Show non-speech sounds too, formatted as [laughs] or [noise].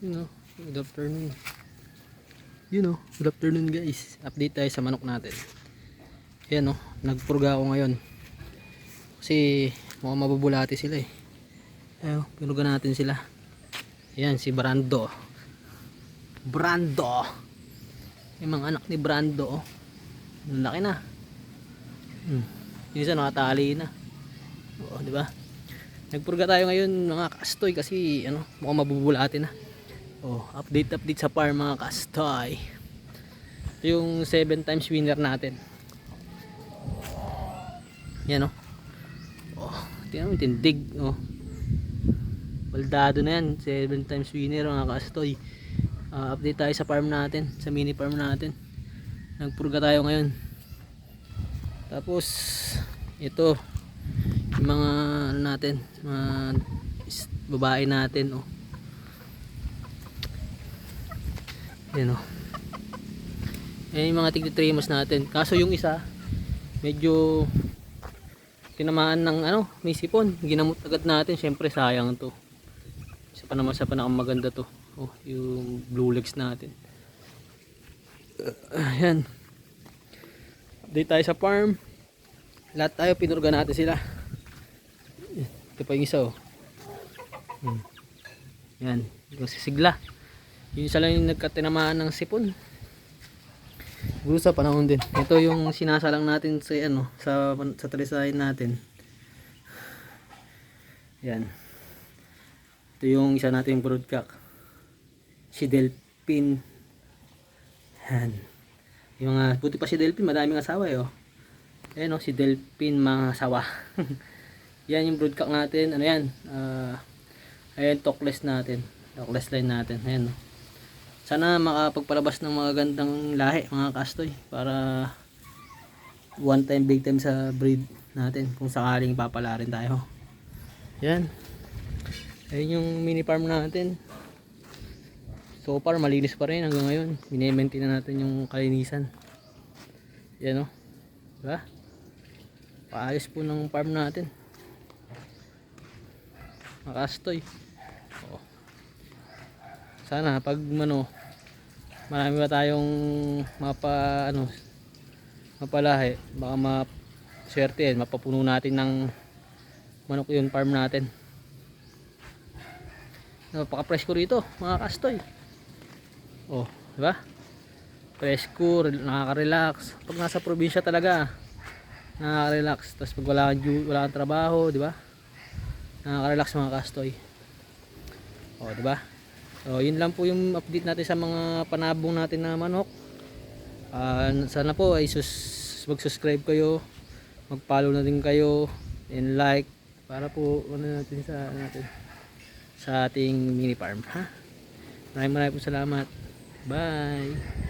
You know, good afternoon. You know, good afternoon guys. Update tayo sa manok natin. Ayan oh, nagpurga ako ngayon. Kasi mukhang mabubulati sila eh. Ayan, pinuga natin sila. Ayan, si Brando. Brando! Yung mga anak ni Brando oh. Laki na. Hmm. Yung isa nakatali na. Oo, di ba? Nagpurga tayo ngayon mga kastoy kasi ano, mukhang mabubulati na. Oh, update update sa farm mga kastoy. Ito yung 7 times winner natin. Yan oh. Oh, tingnan mo tindig oh. Baldado na yan, 7 times winner mga kastoy. Ah, update tayo sa farm natin, sa mini farm natin. Nagpurga tayo ngayon. Tapos ito yung mga ano natin, mga babae natin oh. Yan oh. Yan yung mga tigtitrimas natin. Kaso yung isa, medyo tinamaan ng ano, may sipon. Ginamot agad natin. Siyempre sayang to. Isa pa naman sa panakamaganda to. Oh, yung blue legs natin. Ayan. Update tayo sa farm. Lahat tayo pinurga natin sila. Ito pa yung isa oh. Hmm. Yan, yung sisigla. Yung isa lang yung nagkatinamaan ng sipon. Siguro sa panahon din. Ito yung sinasalang natin sa ano, sa sa talisayan natin. Yan. Ito yung isa nating broodcock. Si Delphin. Yan. Yung mga, buti pa si Delphin, madaming asawa eh, oh. Ayan oh, si Delphin mga asawa. [laughs] yan yung broodcock natin. Ano yan? Ah, ayan, talkless natin. Talkless line natin. Ayan oh. Sana makapagpalabas ng mga gandang lahi, mga kastoy. Para one time, big time sa breed natin. Kung sakaling papala rin tayo. Yan. Ayun yung mini farm natin. So far, malinis pa rin hanggang ngayon. Mini-maintain na natin yung kalinisan. Yan o. Diba? Paayos po ng farm natin. Makastoy. Oo. Sana pag ano, marami pa tayong mapa ano mapalahi, baka ma swerte yan, mapapuno natin ng manok yun farm natin. Napaka-presko rito, mga kastoy. Oh, di ba? Presko, rel- nakaka-relax. Pag nasa probinsya talaga, nakaka-relax. Tapos pag wala kang, wala kang trabaho, di ba? Nakaka-relax mga kastoy. Oh, di ba? So, yun lang po yung update natin sa mga panabong natin na manok. Ah, sana po ay sus mag-subscribe kayo, mag-follow na din kayo, and like para po ano natin sa ano natin sa ating mini farm, ha? Maraming maraming po salamat. Bye.